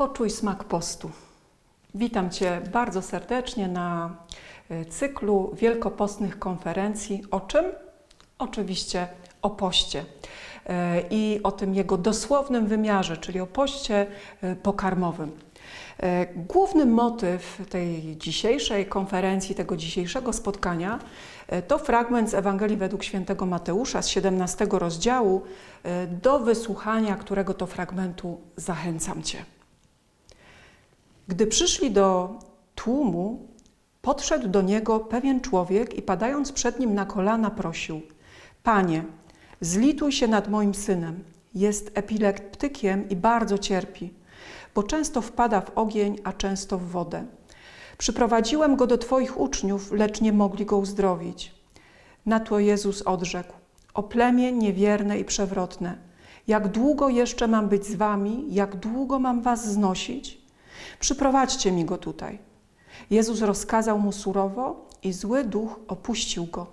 Poczuj smak postu. Witam Cię bardzo serdecznie na e, cyklu wielkopostnych konferencji. O czym? Oczywiście o poście e, i o tym jego dosłownym wymiarze, czyli o poście e, pokarmowym. Główny motyw tej dzisiejszej konferencji, tego dzisiejszego spotkania to fragment z Ewangelii według świętego Mateusza z 17 rozdziału, do wysłuchania którego to fragmentu zachęcam Cię. Gdy przyszli do tłumu, podszedł do niego pewien człowiek i padając przed nim na kolana prosił: Panie, zlituj się nad moim synem. Jest epileptykiem i bardzo cierpi, bo często wpada w ogień, a często w wodę. Przyprowadziłem go do Twoich uczniów, lecz nie mogli go uzdrowić. Na to Jezus odrzekł: O plemię niewierne i przewrotne, jak długo jeszcze mam być z Wami, jak długo mam Was znosić? Przyprowadźcie mi go tutaj. Jezus rozkazał mu surowo i zły duch opuścił go.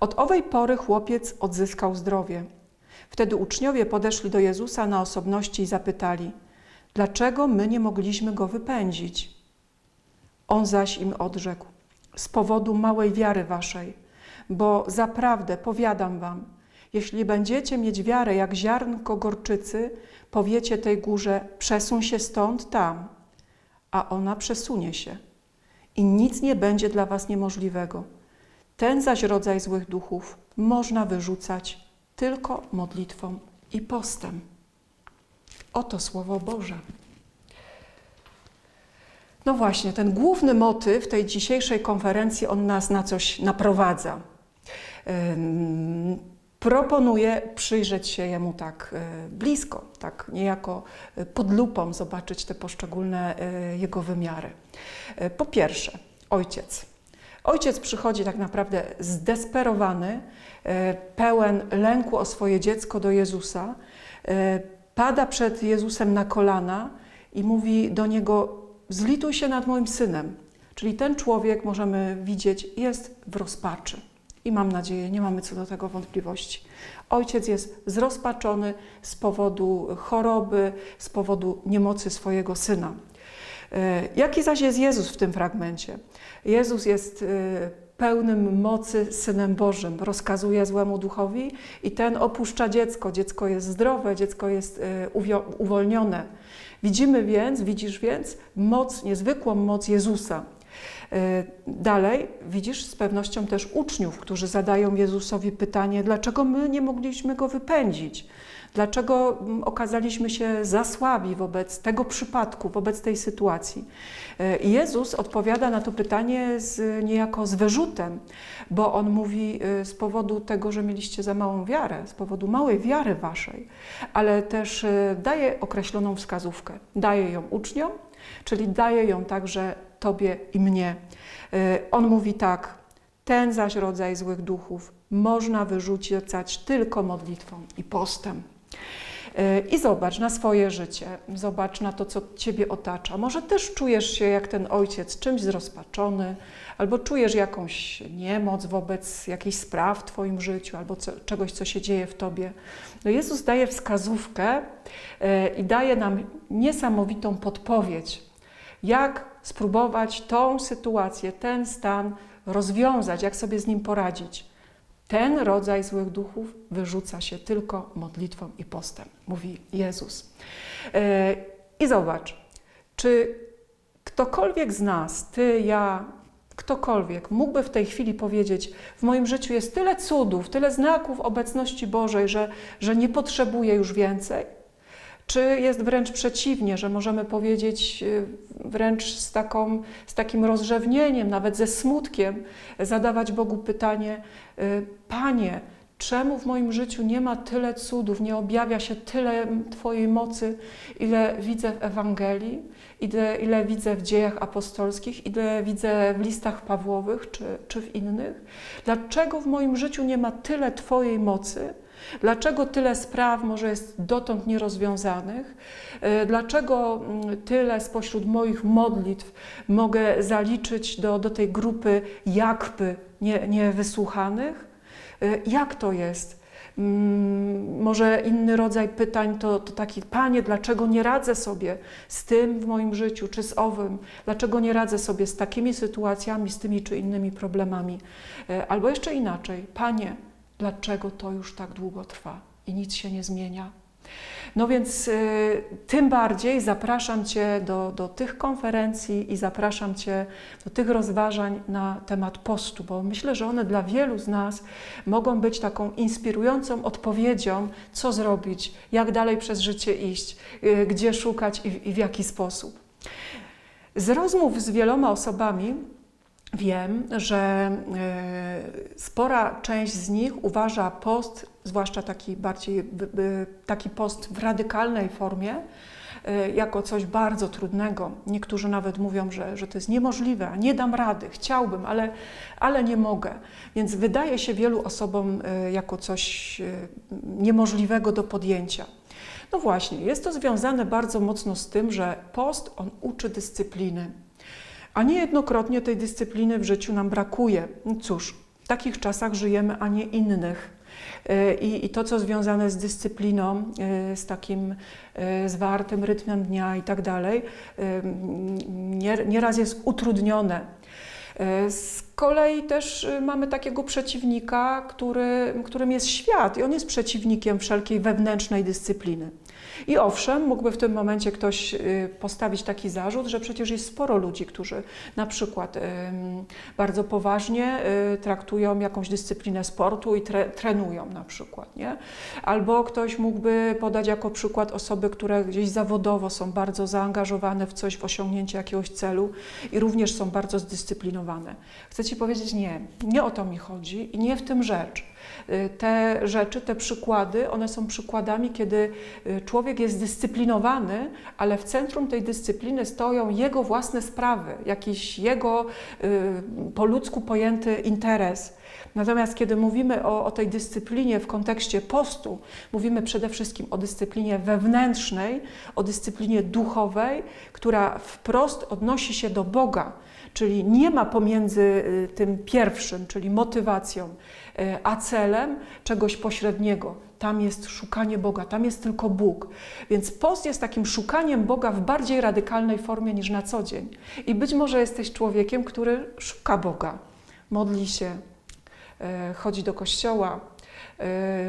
Od owej pory chłopiec odzyskał zdrowie. Wtedy uczniowie podeszli do Jezusa na osobności i zapytali: Dlaczego my nie mogliśmy go wypędzić? On zaś im odrzekł: Z powodu małej wiary waszej, bo zaprawdę powiadam wam, jeśli będziecie mieć wiarę jak ziarnko gorczycy, powiecie tej górze: przesuń się stąd tam, a ona przesunie się. I nic nie będzie dla was niemożliwego. Ten zaś rodzaj złych duchów można wyrzucać tylko modlitwą i postem. Oto Słowo Boże. No właśnie, ten główny motyw tej dzisiejszej konferencji, on nas na coś naprowadza. Proponuję przyjrzeć się jemu tak y, blisko, tak niejako y, pod lupą, zobaczyć te poszczególne y, jego wymiary. Po pierwsze, ojciec. Ojciec przychodzi tak naprawdę zdesperowany, pełen lęku o swoje dziecko do Jezusa, pada przed Jezusem na kolana i mówi do niego: Zlituj się nad moim synem. Czyli ten człowiek, możemy widzieć, jest w rozpaczy. I mam nadzieję, nie mamy co do tego wątpliwości. Ojciec jest zrozpaczony z powodu choroby, z powodu niemocy swojego syna. E, Jaki zaś jest Jezus w tym fragmencie? Jezus jest e, pełnym mocy Synem Bożym, rozkazuje złemu duchowi i ten opuszcza dziecko. Dziecko jest zdrowe, dziecko jest e, uwolnione. Widzimy więc, widzisz więc moc, niezwykłą moc Jezusa. E, Dalej widzisz z pewnością też uczniów, którzy zadają Jezusowi pytanie, dlaczego my nie mogliśmy go wypędzić? Dlaczego mm, okazaliśmy się za słabi wobec tego przypadku, wobec tej sytuacji? I Jezus odpowiada na to pytanie z, niejako z wyrzutem, bo on mówi e, z powodu tego, że mieliście za małą wiarę, z powodu małej wiary waszej, ale też daje określoną wskazówkę. Daje ją uczniom, czyli daje ją także Tobie i mnie. Y, On mówi tak: Ten zaś rodzaj złych duchów można wyrzucać tylko modlitwą i postem. Y, I zobacz na swoje życie, zobacz na to, co Ciebie otacza. Może też czujesz się jak ten ojciec, czymś zrozpaczony, albo czujesz jakąś niemoc wobec jakichś spraw w Twoim życiu, albo co, czegoś, co się dzieje w Tobie. No Jezus daje wskazówkę y, i daje nam niesamowitą podpowiedź, jak spróbować tą sytuację, ten stan rozwiązać, jak sobie z nim poradzić. Ten rodzaj złych duchów wyrzuca się tylko modlitwą i postem, mówi Jezus. E, I zobacz, czy ktokolwiek z nas, ty, ja, ktokolwiek mógłby w tej chwili powiedzieć: W moim życiu jest tyle cudów, tyle znaków obecności Bożej, że, że nie potrzebuję już więcej? Czy jest wręcz przeciwnie, że możemy powiedzieć y, wręcz z, taką, z takim rozrzewnieniem, nawet ze smutkiem, zadawać Bogu pytanie: Panie, czemu w moim życiu nie ma tyle cudów, nie objawia się tyle Twojej mocy, ile widzę w Ewangelii, ile, ile widzę w dziejach apostolskich, ile widzę w listach Pawłowych czy, czy w innych? Dlaczego w moim życiu nie ma tyle Twojej mocy? Dlaczego tyle spraw może jest dotąd nierozwiązanych? E, Dlaczego mm, tyle spośród moich modlitw mogę zaliczyć do, do tej grupy jakby nie- niewysłuchanych? E, Jak to jest? Mm, Może inny rodzaj pytań to, to taki, Panie, dlaczego nie radzę sobie z tym w moim życiu, czy z owym? Dlaczego nie radzę sobie z takimi sytuacjami, z tymi czy innymi problemami? E, Albo jeszcze inaczej, Panie, dlaczego to już tak długo trwa i nic się nie zmienia? No więc y, tym bardziej zapraszam Cię do, do tych konferencji i zapraszam Cię do tych rozważań na temat postu, bo myślę, że one dla wielu z nas mogą być taką inspirującą odpowiedzią, co zrobić, jak dalej przez życie iść, y, gdzie szukać i, i w jaki sposób. Z rozmów z wieloma osobami wiem, że y, spora część z nich uważa post, zwłaszcza taki bardziej taki post w radykalnej formie, y, jako coś bardzo trudnego. Niektórzy nawet mówią, że, że to jest niemożliwe, nie dam rady, chciałbym, ale, ale nie mogę. Więc wydaje się wielu osobom y, jako coś y, niemożliwego do podjęcia. No właśnie, jest to związane bardzo mocno z tym, że post on uczy dyscypliny. A niejednokrotnie tej dyscypliny w życiu nam brakuje. Cóż, w takich czasach żyjemy, a nie innych. E, I, I to, co związane z dyscypliną, e, z takim e, zwartym rytmem dnia i tak dalej, nie- nieraz jest utrudnione. Z kolei też e, mamy takiego przeciwnika, który, którym jest świat, i on jest przeciwnikiem wszelkiej wewnętrznej dyscypliny. I owszem, mógłby w tym momencie ktoś y, postawić taki zarzut, że przecież jest sporo ludzi, którzy na przykład bardzo poważnie y, traktują jakąś dyscyplinę sportu i tre, trenują na przykład, nie? Albo ktoś mógłby podać jako przykład osoby, które gdzieś zawodowo są bardzo zaangażowane w coś, w osiągnięcie jakiegoś celu i również są bardzo zdyscyplinowane. Chcę Ci powiedzieć nie, nie o to mi chodzi i nie w tym rzecz. Y, Te rzeczy, te przykłady, one są przykładami, kiedy y, człowiek jest zdyscyplinowany, ale w centrum tej dyscypliny stoją jego własne sprawy, jakiś jego y, po ludzku pojęty interes. Natomiast kiedy mówimy o, o tej dyscyplinie w kontekście postu, mówimy przede wszystkim o dyscyplinie wewnętrznej, o dyscyplinie duchowej, która wprost odnosi się do Boga. Czyli nie ma pomiędzy y, tym pierwszym, czyli motywacją, y, a celem czegoś pośredniego. Tam jest szukanie Boga, tam jest tylko Bóg. Więc post jest takim szukaniem Boga w bardziej radykalnej formie niż na co dzień. I być może jesteś człowiekiem, który szuka Boga, modli się, y, chodzi do kościoła,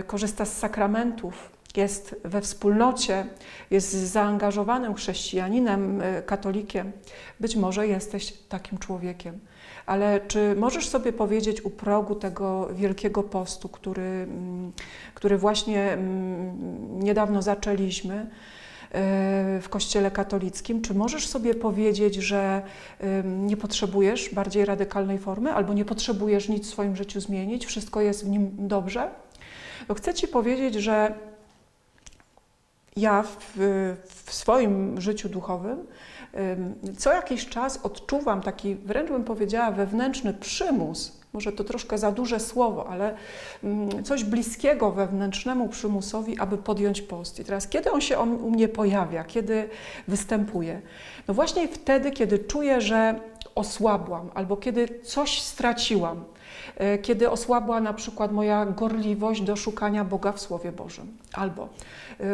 korzysta z sakramentów, jest we wspólnocie, jest zaangażowanym chrześcijaninem, y, katolikiem. Być może jesteś takim człowiekiem. Ale czy możesz sobie powiedzieć u progu tego wielkiego postu, który, mm, który właśnie mm, niedawno zaczęliśmy y, w Kościele katolickim, czy możesz sobie powiedzieć, że nie potrzebujesz bardziej radykalnej formy, albo nie potrzebujesz nic w swoim życiu zmienić, wszystko jest w nim dobrze? Chcę Ci powiedzieć, że ja w, w swoim życiu duchowym ym, co jakiś czas odczuwam taki, wręcz bym powiedziała, wewnętrzny przymus. Może to troszkę za duże słowo, ale coś bliskiego wewnętrznemu przymusowi, aby podjąć post. I teraz, kiedy on się u mnie pojawia, kiedy występuje? No właśnie wtedy, kiedy czuję, że osłabłam, albo kiedy coś straciłam, e, kiedy osłabła na przykład moja gorliwość do szukania Boga w Słowie Bożym, albo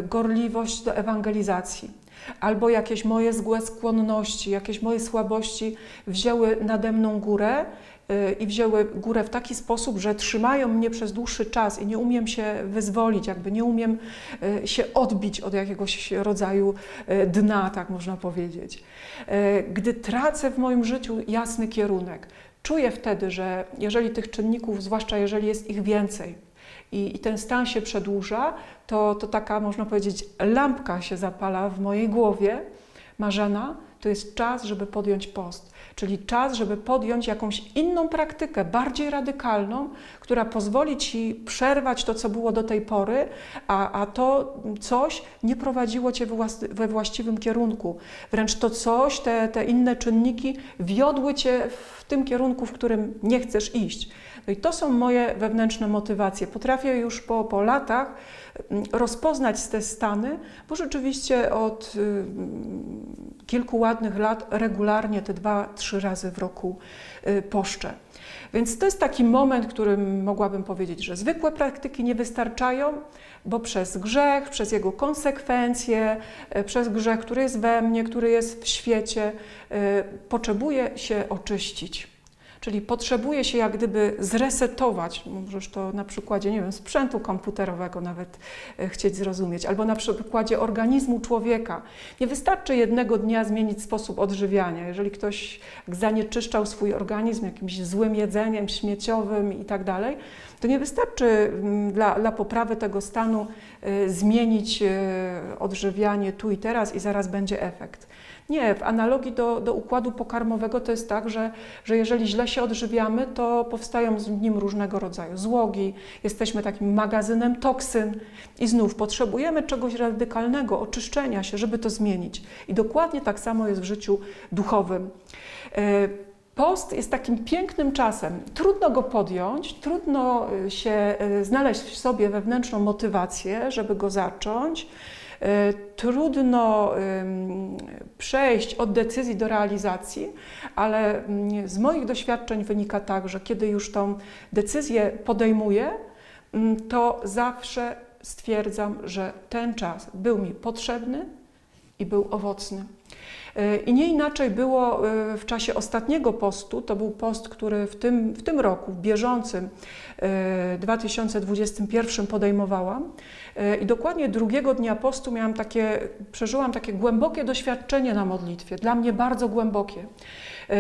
gorliwość do ewangelizacji, albo jakieś moje złe skłonności, jakieś moje słabości wzięły nade mną górę e, i wzięły górę w taki sposób, że trzymają mnie przez dłuższy czas i nie umiem się wyzwolić, jakby nie umiem e, się odbić od jakiegoś rodzaju e, dna, tak można powiedzieć. E, Gdy tracę w moim życiu jasny kierunek, czuję wtedy, że jeżeli tych czynników, zwłaszcza jeżeli jest ich więcej, i, i ten stan się przedłuża, to, to taka, można powiedzieć, lampka się zapala w mojej głowie. Marzena, to jest czas, żeby podjąć post, czyli czas, żeby podjąć jakąś inną praktykę, bardziej radykalną, która pozwoli Ci przerwać to, co było do tej pory, a, a to coś nie prowadziło Cię we właściwym kierunku. Wręcz to coś, te, te inne czynniki wiodły Cię w tym kierunku, w którym nie chcesz iść. No i to są moje wewnętrzne motywacje. Potrafię już po, po latach mm, rozpoznać te stany, bo rzeczywiście od y, kilku ładnych lat regularnie te dwa, trzy razy w roku y, poszczę. Więc to jest taki moment, którym mogłabym powiedzieć, że zwykłe praktyki nie wystarczają, bo przez grzech, przez jego konsekwencje, e, przez grzech, który jest we mnie, który jest w świecie, e, potrzebuję się oczyścić. Czyli potrzebuje się jak gdyby zresetować, możesz to na przykładzie, nie wiem, sprzętu komputerowego nawet e, chcieć zrozumieć, albo na przykładzie organizmu człowieka. Nie wystarczy jednego dnia zmienić sposób odżywiania. Jeżeli ktoś zanieczyszczał swój organizm jakimś złym jedzeniem, śmieciowym i tak dalej, to nie wystarczy mm, dla, dla poprawy tego stanu y, zmienić y, odżywianie tu i teraz i zaraz będzie efekt. Nie, w analogii do, do układu pokarmowego to jest tak, że, że jeżeli źle się odżywiamy, to powstają z nim różnego rodzaju złogi, jesteśmy takim magazynem toksyn i znów potrzebujemy czegoś radykalnego, oczyszczenia się, żeby to zmienić. I dokładnie tak samo jest w życiu duchowym. Y, Post jest takim pięknym czasem. Trudno go podjąć, trudno y, się y, znaleźć w sobie wewnętrzną motywację, żeby go zacząć. Y, trudno przejść od decyzji do realizacji, ale mm, z moich doświadczeń wynika tak, że kiedy już tą decyzję podejmuję, mm, to zawsze stwierdzam, że ten czas był mi potrzebny i był owocny. I nie inaczej było e, w czasie ostatniego postu, to był post, który w tym, w tym roku, w bieżącym 2021 e, podejmowałam. E, I dokładnie drugiego dnia postu miałam takie, przeżyłam takie głębokie doświadczenie na modlitwie, dla mnie bardzo głębokie.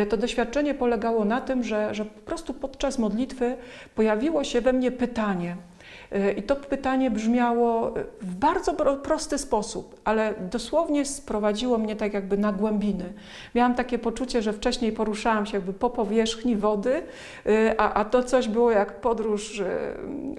To doświadczenie polegało na tym, że, że po prostu podczas modlitwy pojawiło się we mnie pytanie – i to pytanie brzmiało w bardzo prosty sposób, ale dosłownie sprowadziło mnie tak jakby na głębiny. Miałam takie poczucie, że wcześniej poruszałam się jakby po powierzchni wody, y, a, a to coś było jak podróż y,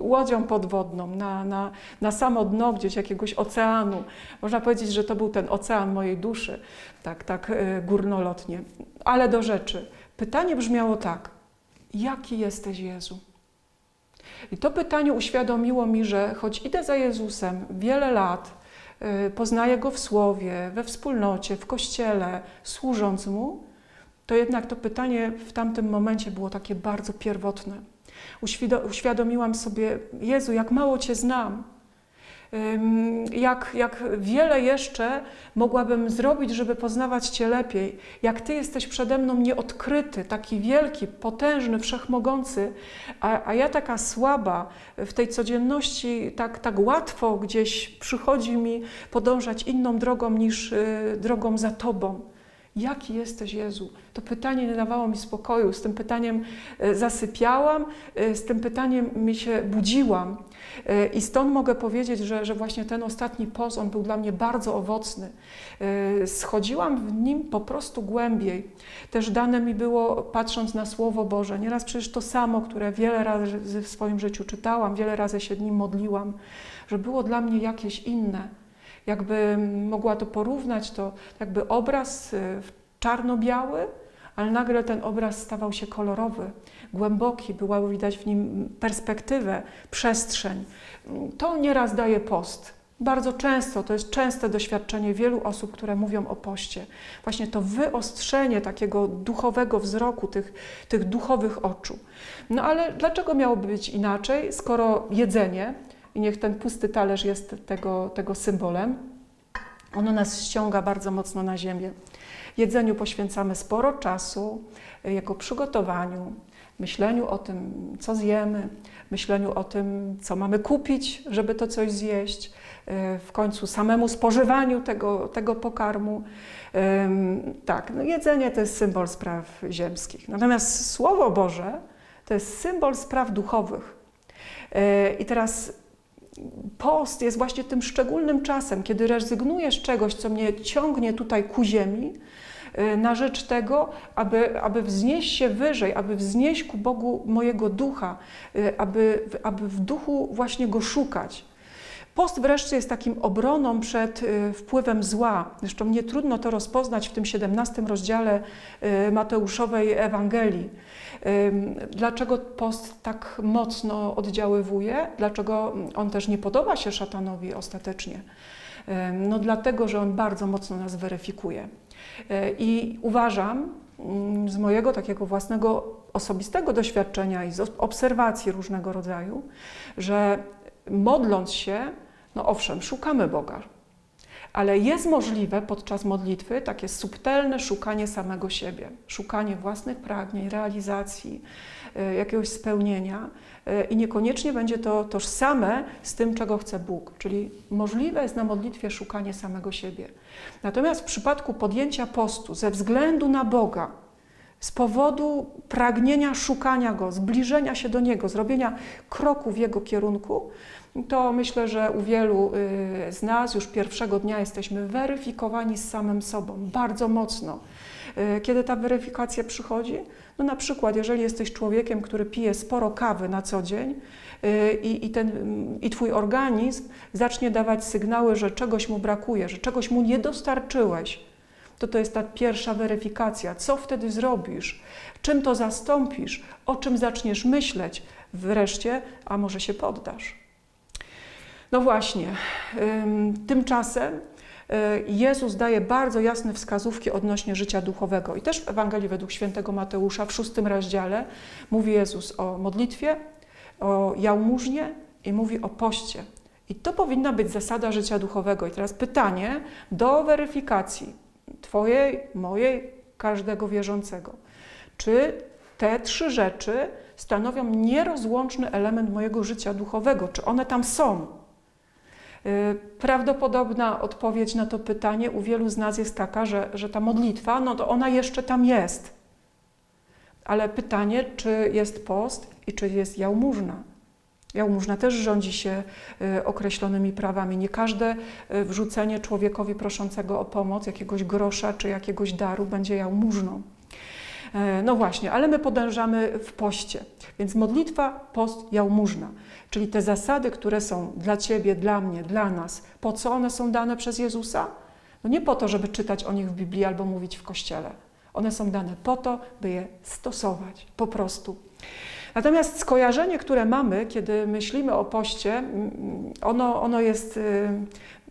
łodzią podwodną na, na, na samo dno gdzieś jakiegoś oceanu. Można powiedzieć, że to był ten ocean mojej duszy, tak, tak górnolotnie. Ale do rzeczy. Pytanie brzmiało tak. Jaki jesteś Jezu? I to pytanie uświadomiło mi, że choć idę za Jezusem wiele lat, y, poznaję Go w słowie, we wspólnocie, w kościele, służąc Mu, to jednak to pytanie w tamtym momencie było takie bardzo pierwotne. Uświadomiłam sobie, Jezu, jak mało Cię znam, jak, jak wiele jeszcze mogłabym zrobić, żeby poznawać Cię lepiej, jak Ty jesteś przede mną nieodkryty, taki wielki, potężny, wszechmogący, a, a ja taka słaba w tej codzienności, tak, tak łatwo gdzieś przychodzi mi podążać inną drogą niż y, drogą za Tobą. Jaki jesteś Jezu? To pytanie nie dawało mi spokoju. Z tym pytaniem e, zasypiałam, e, z tym pytaniem mi się budziłam. E, I stąd mogę powiedzieć, że, że właśnie ten ostatni post, on był dla mnie bardzo owocny. Schodziłam w nim po prostu głębiej. Też dane mi było, patrząc na Słowo Boże, nieraz przecież to samo, które wiele razy w swoim życiu czytałam, wiele razy się nim modliłam, że było dla mnie jakieś inne jakby mogła to porównać, to jakby obraz y, czarno-biały, ale nagle ten obraz stawał się kolorowy, głęboki, było widać w nim perspektywę, przestrzeń. To nieraz daje post. Bardzo często, to jest częste doświadczenie wielu osób, które mówią o poście. Właśnie to wyostrzenie takiego duchowego wzroku, tych, tych duchowych oczu. No ale dlaczego miałoby być inaczej, skoro jedzenie, i niech ten pusty talerz jest tego, tego symbolem. Ono nas ściąga bardzo mocno na ziemię. Jedzeniu poświęcamy sporo czasu, jego przygotowaniu, myśleniu o tym, co zjemy, myśleniu o tym, co mamy kupić, żeby to coś zjeść, w końcu samemu spożywaniu tego, tego pokarmu. Tak, no jedzenie to jest symbol spraw ziemskich. Natomiast Słowo Boże to jest symbol spraw duchowych. E, I teraz post jest właśnie tym szczególnym czasem, kiedy rezygnuję z czegoś, co mnie ciągnie tutaj ku ziemi, y, na rzecz tego, aby, aby wznieść się wyżej, aby wznieść ku Bogu mojego ducha, y, aby, aby w duchu właśnie go szukać. Post wreszcie jest takim obroną przed y, wpływem zła. Zresztą nie trudno to rozpoznać w tym 17 rozdziale y, Mateuszowej Ewangelii. Dlaczego post tak mocno oddziaływuje? Dlaczego on też nie podoba się szatanowi ostatecznie? No dlatego, że on bardzo mocno nas weryfikuje. Y, I uważam, mm, z mojego takiego własnego osobistego doświadczenia i z obserwacji różnego rodzaju, że modląc się, no owszem, szukamy Boga, ale jest możliwe podczas modlitwy takie subtelne szukanie samego siebie, szukanie własnych pragnień, realizacji, y, jakiegoś spełnienia y, i niekoniecznie będzie to tożsame z tym, czego chce Bóg, czyli możliwe jest na modlitwie szukanie samego siebie. Natomiast w przypadku podjęcia postu ze względu na Boga, z powodu pragnienia szukania Go, zbliżenia się do Niego, zrobienia kroku w Jego kierunku, to myślę, że u wielu y, z nas już pierwszego dnia jesteśmy weryfikowani z samym sobą bardzo mocno. Y, Kiedy ta weryfikacja przychodzi? No na przykład, jeżeli jesteś człowiekiem, który pije sporo kawy na co dzień y, i, i, ten, i Twój organizm zacznie dawać sygnały, że czegoś mu brakuje, że czegoś mu nie dostarczyłeś, to to jest ta pierwsza weryfikacja. Co wtedy zrobisz? Czym to zastąpisz? O czym zaczniesz myśleć? Wreszcie, a może się poddasz? No właśnie, ym, tymczasem y, Jezus daje bardzo jasne wskazówki odnośnie życia duchowego. I też w Ewangelii według świętego Mateusza w szóstym rozdziale mówi Jezus o modlitwie, o jałmużnie i mówi o poście. I to powinna być zasada życia duchowego. I teraz pytanie do weryfikacji Twojej, mojej, każdego wierzącego. Czy te trzy rzeczy stanowią nierozłączny element mojego życia duchowego? Czy one tam są? Y, Prawdopodobna odpowiedź na to pytanie u wielu z nas jest taka, że, że ta modlitwa, no to ona jeszcze tam jest. Ale pytanie, czy jest post i czy jest jałmużna? Jałmużna też rządzi się y, określonymi prawami. Nie każde y, wrzucenie człowiekowi proszącego o pomoc, jakiegoś grosza czy jakiegoś daru będzie jałmużną. E, No właśnie, ale my podążamy w poście. Więc modlitwa, post, jałmużna. Czyli te zasady, które są dla Ciebie, dla mnie, dla nas, po co one są dane przez Jezusa? No nie po to, żeby czytać o nich w Biblii albo mówić w kościele. One są dane po to, by je stosować, po prostu. Natomiast skojarzenie, które mamy, kiedy myślimy o poście, ono, ono jest, y,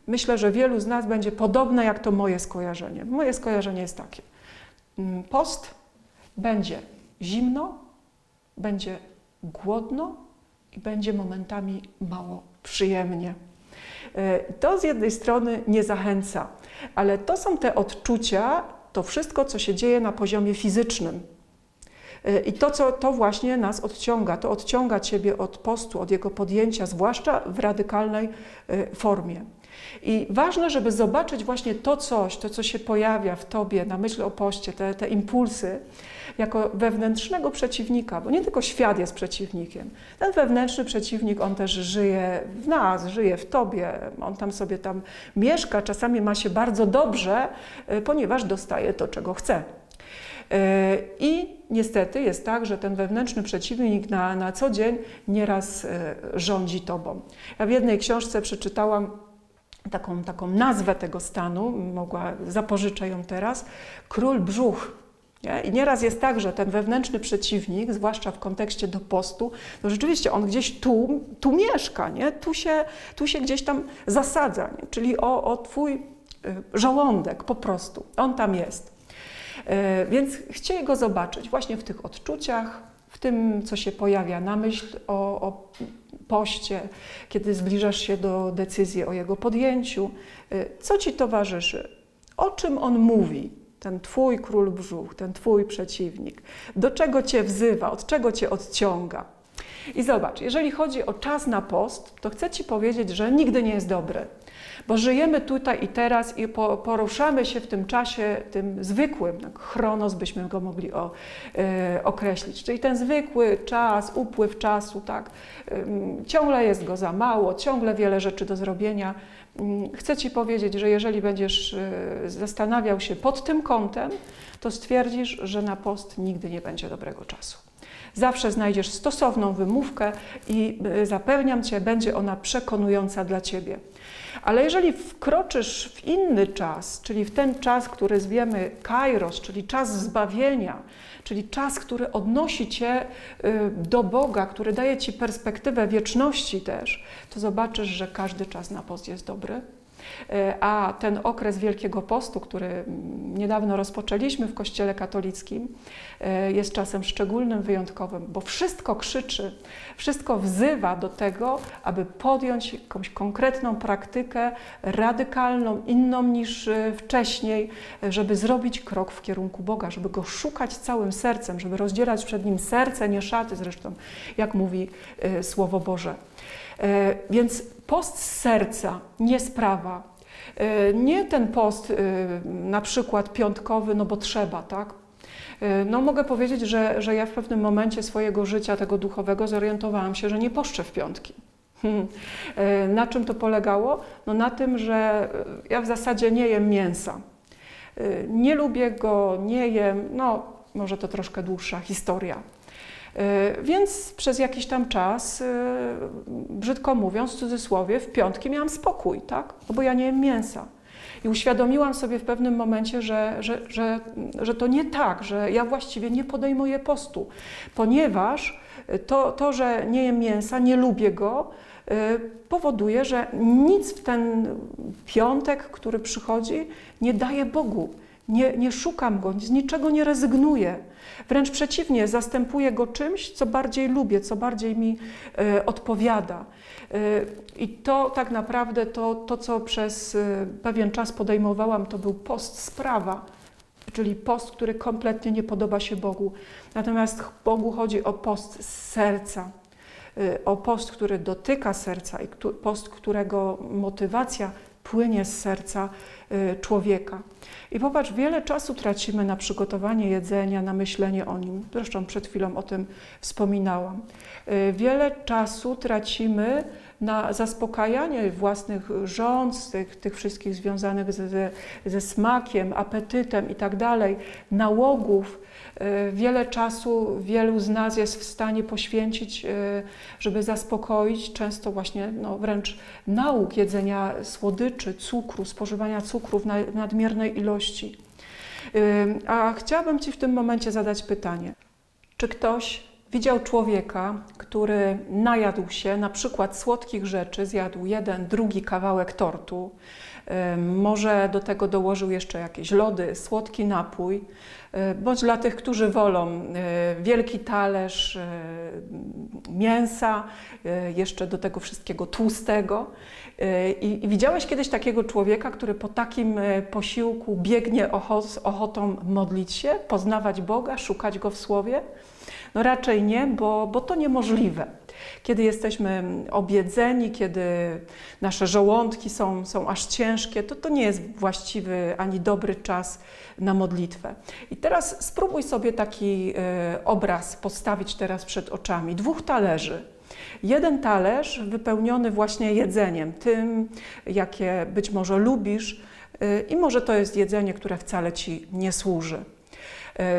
myślę, że wielu z nas będzie podobne jak to moje skojarzenie. Moje skojarzenie jest takie. Mm, Post będzie zimno, będzie głodno i będzie momentami mało przyjemnie. Y, To z jednej strony nie zachęca, ale to są te odczucia, to wszystko, co się dzieje na poziomie fizycznym. I to, co to właśnie nas odciąga, to odciąga Ciebie od postu, od jego podjęcia, zwłaszcza w radykalnej y, formie. I ważne, żeby zobaczyć właśnie to coś, to co się pojawia w Tobie na myśl o poście, te, te impulsy, jako wewnętrznego przeciwnika, bo nie tylko świat jest przeciwnikiem. Ten wewnętrzny przeciwnik, on też żyje w nas, żyje w Tobie, on tam sobie tam mieszka, czasami ma się bardzo dobrze, y, ponieważ dostaje to, czego chce. E, I niestety jest tak, że ten wewnętrzny przeciwnik na, na co dzień nieraz e, rządzi tobą. Ja w jednej książce przeczytałam taką, taką nazwę tego stanu, mogła zapożyczę ją teraz, król brzuch. Nie? I nieraz jest tak, że ten wewnętrzny przeciwnik, zwłaszcza w kontekście do postu, no rzeczywiście on gdzieś tu, tu mieszka, nie? Tu, się, tu się gdzieś tam zasadza, nie? czyli o, o twój y, żołądek po prostu. On tam jest. E, Więc chcieli go zobaczyć właśnie w tych odczuciach, w tym, co się pojawia na myśl o, o poście, kiedy zbliżasz się do decyzji o jego podjęciu. E, Co ci towarzyszy? O czym on mówi? Ten twój król brzuch, ten twój przeciwnik. Do czego cię wzywa? Od czego cię odciąga? I zobacz, jeżeli chodzi o czas na post, to chcę Ci powiedzieć, że nigdy nie jest dobry, bo żyjemy tutaj i teraz i po, poruszamy się w tym czasie, tym zwykłym, tak, chronos byśmy go mogli o, e, określić, czyli ten zwykły czas, upływ czasu, tak, ciągle jest go za mało, ciągle wiele rzeczy do zrobienia. Ym, Chcę Ci powiedzieć, że jeżeli będziesz e, zastanawiał się pod tym kątem, to stwierdzisz, że na post nigdy nie będzie dobrego czasu. Zawsze znajdziesz stosowną wymówkę i y, zapewniam Cię, będzie ona przekonująca dla Ciebie. Ale jeżeli wkroczysz w inny czas, czyli w ten czas, który zwiemy kairos, czyli czas zbawienia, czyli czas, który odnosi Cię y, do Boga, który daje Ci perspektywę wieczności też, to zobaczysz, że każdy czas na post jest dobry. Y, A ten okres Wielkiego Postu, który mm, niedawno rozpoczęliśmy w Kościele katolickim, y, jest czasem szczególnym, wyjątkowym, bo wszystko krzyczy, wszystko wzywa do tego, aby podjąć jakąś konkretną praktykę, radykalną, inną niż y, wcześniej, żeby zrobić krok w kierunku Boga, żeby Go szukać całym sercem, żeby rozdzielać przed Nim serce, nie szaty zresztą, jak mówi Słowo Boże. E, Więc post z serca, nie sprawa. E, Nie ten post y, na przykład piątkowy, no bo trzeba, tak? E, No mogę powiedzieć, że, że ja w pewnym momencie swojego życia tego duchowego zorientowałam się, że nie poszczę w piątki. Hmm. E, Na czym to polegało? No na tym, że e, ja w zasadzie nie jem mięsa. E, Nie lubię go, nie jem, no może to troszkę dłuższa historia. E, Więc przez jakiś tam czas, e, brzydko mówiąc, w cudzysłowie, w piątki miałam spokój, tak? Bo ja nie jem mięsa. I uświadomiłam sobie w pewnym momencie, że, że, że, że to nie tak, że ja właściwie nie podejmuję postu, ponieważ to, to, że nie jem mięsa, nie lubię go, y, powoduje, że nic w ten piątek, który przychodzi, nie daje Bogu. Nie, nie szukam go, z niczego nie rezygnuję. Wręcz przeciwnie, zastępuję go czymś, co bardziej lubię, co bardziej mi e, odpowiada. E, I to tak naprawdę to, to, co przez e, pewien czas podejmowałam, to był post sprawa, czyli post, który kompletnie nie podoba się Bogu. Natomiast Bogu chodzi o post z serca, o post, który dotyka serca i post, którego motywacja płynie z serca e, człowieka. I popatrz, wiele czasu tracimy na przygotowanie jedzenia, na myślenie o nim. Zresztą przed chwilą o tym wspominałam. Y, Wiele czasu tracimy na zaspokajanie własnych żądz, tych, tych wszystkich związanych ze, ze, ze smakiem, apetytem i tak dalej, nałogów. Y, Wiele czasu wielu z nas jest w stanie poświęcić, y, żeby zaspokoić często właśnie no, wręcz nauk jedzenia słodyczy, cukru, spożywania cukru w na- nadmiernej ilości. Ym, A chciałabym Ci w tym momencie zadać pytanie. Czy ktoś widział człowieka, który najadł się na przykład słodkich rzeczy, zjadł jeden, drugi kawałek tortu, może do tego dołożył jeszcze jakieś lody, słodki napój, bądź dla tych, którzy wolą wielki talerz mięsa, y, jeszcze do tego wszystkiego tłustego. Y, I, widziałeś kiedyś takiego człowieka, który po takim y, posiłku biegnie ocho, z ochotą modlić się, poznawać Boga, szukać Go w Słowie? No raczej nie, bo, bo to niemożliwe. Kiedy jesteśmy obiedzeni, kiedy nasze żołądki są, są aż ciężkie, to to nie jest właściwy ani dobry czas na modlitwę. I teraz spróbuj sobie taki y, obraz postawić teraz przed oczami. Dwóch talerzy. Jeden talerz wypełniony właśnie jedzeniem, tym, jakie być może lubisz, y, i może to jest jedzenie, które wcale ci nie służy.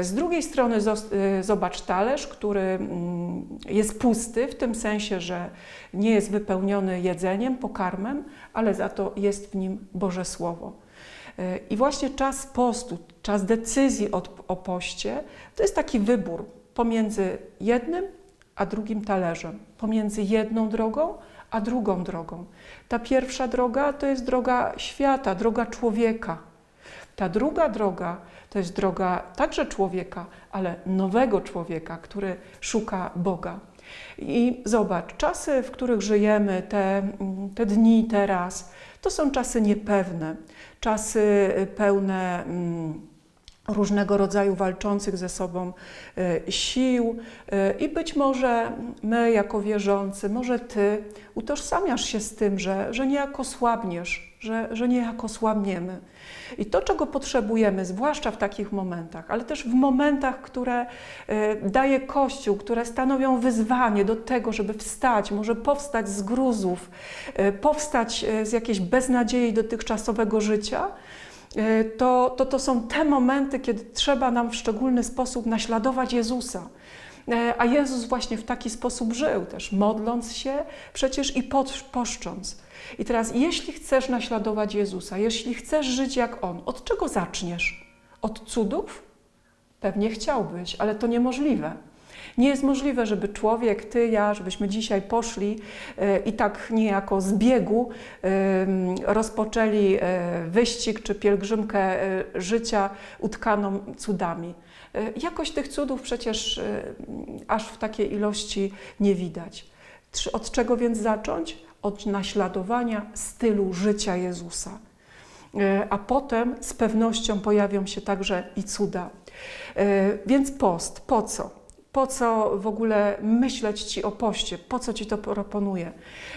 Y, Z drugiej strony y, zobacz talerz, który mm, jest pusty, w tym sensie, że nie jest wypełniony jedzeniem, pokarmem, ale za to jest w nim Boże Słowo. Y, I właśnie czas postu, czas decyzji o poście, to jest taki wybór pomiędzy jednym a drugim talerzem, pomiędzy jedną drogą a drugą drogą. Ta pierwsza droga to jest droga świata, droga człowieka. Ta druga droga to jest droga także człowieka, ale nowego człowieka, który szuka Boga. I zobacz, czasy, w których żyjemy, te, te dni teraz, to są czasy niepewne, czasy y, pełne. mm, różnego rodzaju walczących ze sobą e, sił e, i być może my jako wierzący, może Ty utożsamiasz się z tym, że, że niejako słabniesz, że, że niejako słabniemy. I to, czego potrzebujemy, zwłaszcza w takich momentach, ale też w momentach, które e, daje Kościół, które stanowią wyzwanie do tego, żeby wstać, może powstać z gruzów, e, powstać e, z jakiejś beznadziei dotychczasowego życia, to, to, to są te momenty, kiedy trzeba nam w szczególny sposób naśladować Jezusa. A Jezus właśnie w taki sposób żył, też modląc się przecież i poszcząc. I teraz, jeśli chcesz naśladować Jezusa, jeśli chcesz żyć jak On, od czego zaczniesz? Od cudów? Pewnie chciałbyś, ale to niemożliwe. Nie jest możliwe, żeby człowiek, ty, ja, żebyśmy dzisiaj poszli e, i tak niejako z biegu rozpoczęli e, wyścig czy pielgrzymkę e, życia utkaną cudami. Jakoś tych cudów przecież aż w takiej ilości nie widać. Od czego więc zacząć? Od naśladowania stylu życia Jezusa. E, A potem z pewnością pojawią się także i cuda. E, Więc post, po co? Po co w ogóle myśleć Ci o poście? Po co Ci to proponuję?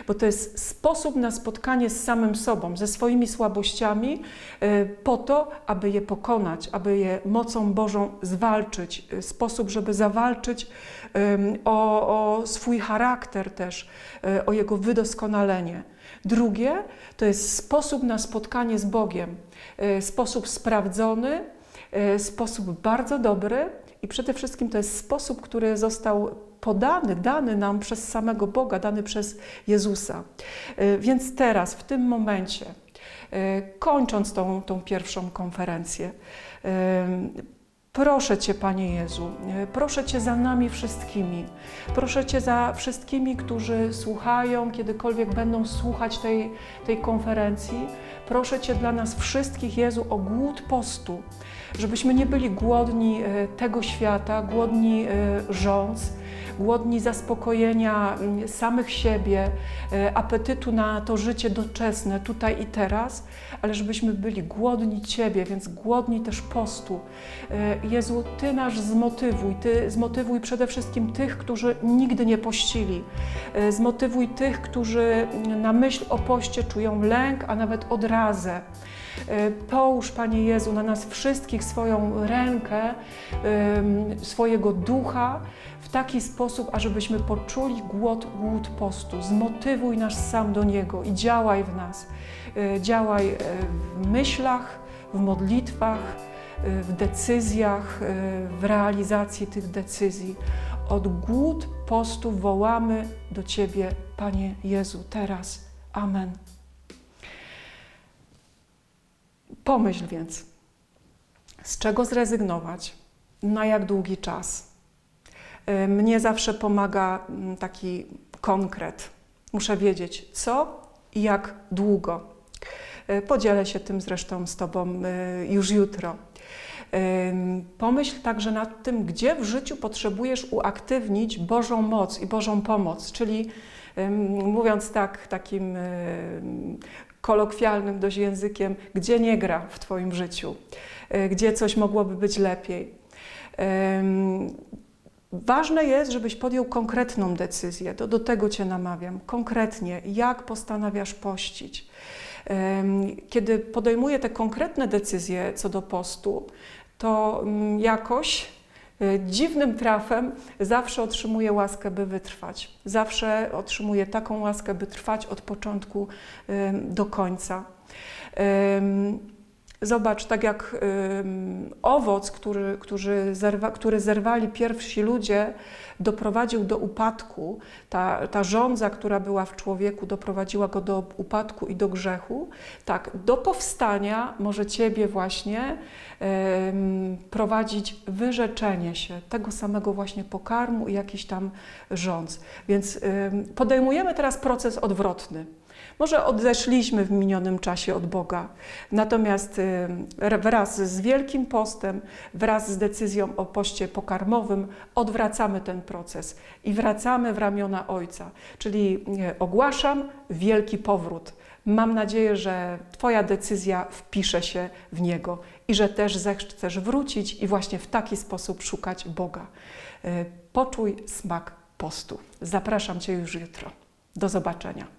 Bo to jest sposób na spotkanie z samym sobą, ze swoimi słabościami, e, po to, aby je pokonać, aby je mocą Bożą zwalczyć. Sposób, żeby zawalczyć o, o swój charakter też, e, o jego wydoskonalenie. Drugie to jest sposób na spotkanie z Bogiem, e, sposób sprawdzony, e, sposób bardzo dobry i przede wszystkim to jest sposób, który został podany, dany nam przez samego Boga, dany przez Jezusa. Więc teraz, w tym momencie, kończąc tą, tą pierwszą konferencję, Proszę Cię, Panie Jezu, e, proszę Cię za nami wszystkimi. Proszę Cię za wszystkimi, którzy słuchają, kiedykolwiek będą słuchać tej, tej konferencji. Proszę Cię dla nas wszystkich, Jezu, o głód postu, żebyśmy nie byli głodni e, tego świata, głodni e, rządz, głodni zaspokojenia mm, samych siebie, e, apetytu na to życie doczesne tutaj i teraz, ale żebyśmy byli głodni Ciebie, więc głodni też postu. E, Jezu, Ty nas zmotywuj, Ty zmotywuj przede wszystkim tych, którzy nigdy nie pościli. E, Zmotywuj tych, którzy na myśl o poście czują lęk, a nawet odrazę. Połóż, Panie Jezu, na nas wszystkich swoją rękę, swojego ducha w taki sposób, ażebyśmy poczuli głód, głód postu. Zmotywuj nas sam do niego i działaj w nas. E, Działaj e, w myślach, w modlitwach, e, w decyzjach, w realizacji tych decyzji. Od głód postu wołamy do Ciebie, Panie Jezu, teraz. Amen. Pomyśl więc, z czego zrezygnować, na jak długi czas. Y, Mnie zawsze pomaga mm, taki konkret. Muszę wiedzieć, co i jak długo. Y, Podzielę się tym zresztą z Tobą y, już jutro. Pomyśl także nad tym, gdzie w życiu potrzebujesz uaktywnić Bożą moc i Bożą pomoc, czyli mówiąc tak, takim ym, kolokwialnym dość językiem, gdzie nie gra w Twoim życiu, gdzie coś mogłoby być lepiej. Ważne jest, żebyś podjął konkretną decyzję. To do tego Cię namawiam. Konkretnie, jak postanawiasz pościć. Kiedy podejmuję te konkretne decyzje co do postu, to mm, jakoś y, dziwnym trafem zawsze otrzymuję łaskę, by wytrwać. Zawsze otrzymuję taką łaskę, by trwać od początku do końca. Zobacz, tak jak owoc, który, który, zerwa, który zerwali pierwsi ludzie, doprowadził do upadku, ta, ta żądza, która była w człowieku, doprowadziła go do upadku i do grzechu, tak, do powstania może Ciebie właśnie prowadzić wyrzeczenie się tego samego właśnie pokarmu i jakiś tam rządz. Więc podejmujemy teraz proces odwrotny. Może odeszliśmy w minionym czasie od Boga, natomiast y, wraz z Wielkim Postem, wraz z decyzją o poście pokarmowym odwracamy ten proces i wracamy w ramiona Ojca. Czyli y, ogłaszam wielki powrót. Mam nadzieję, że Twoja decyzja wpisze się w niego i że też zechcesz wrócić i właśnie w taki sposób szukać Boga. Y, Poczuj smak postu. Zapraszam Cię już jutro. Do zobaczenia.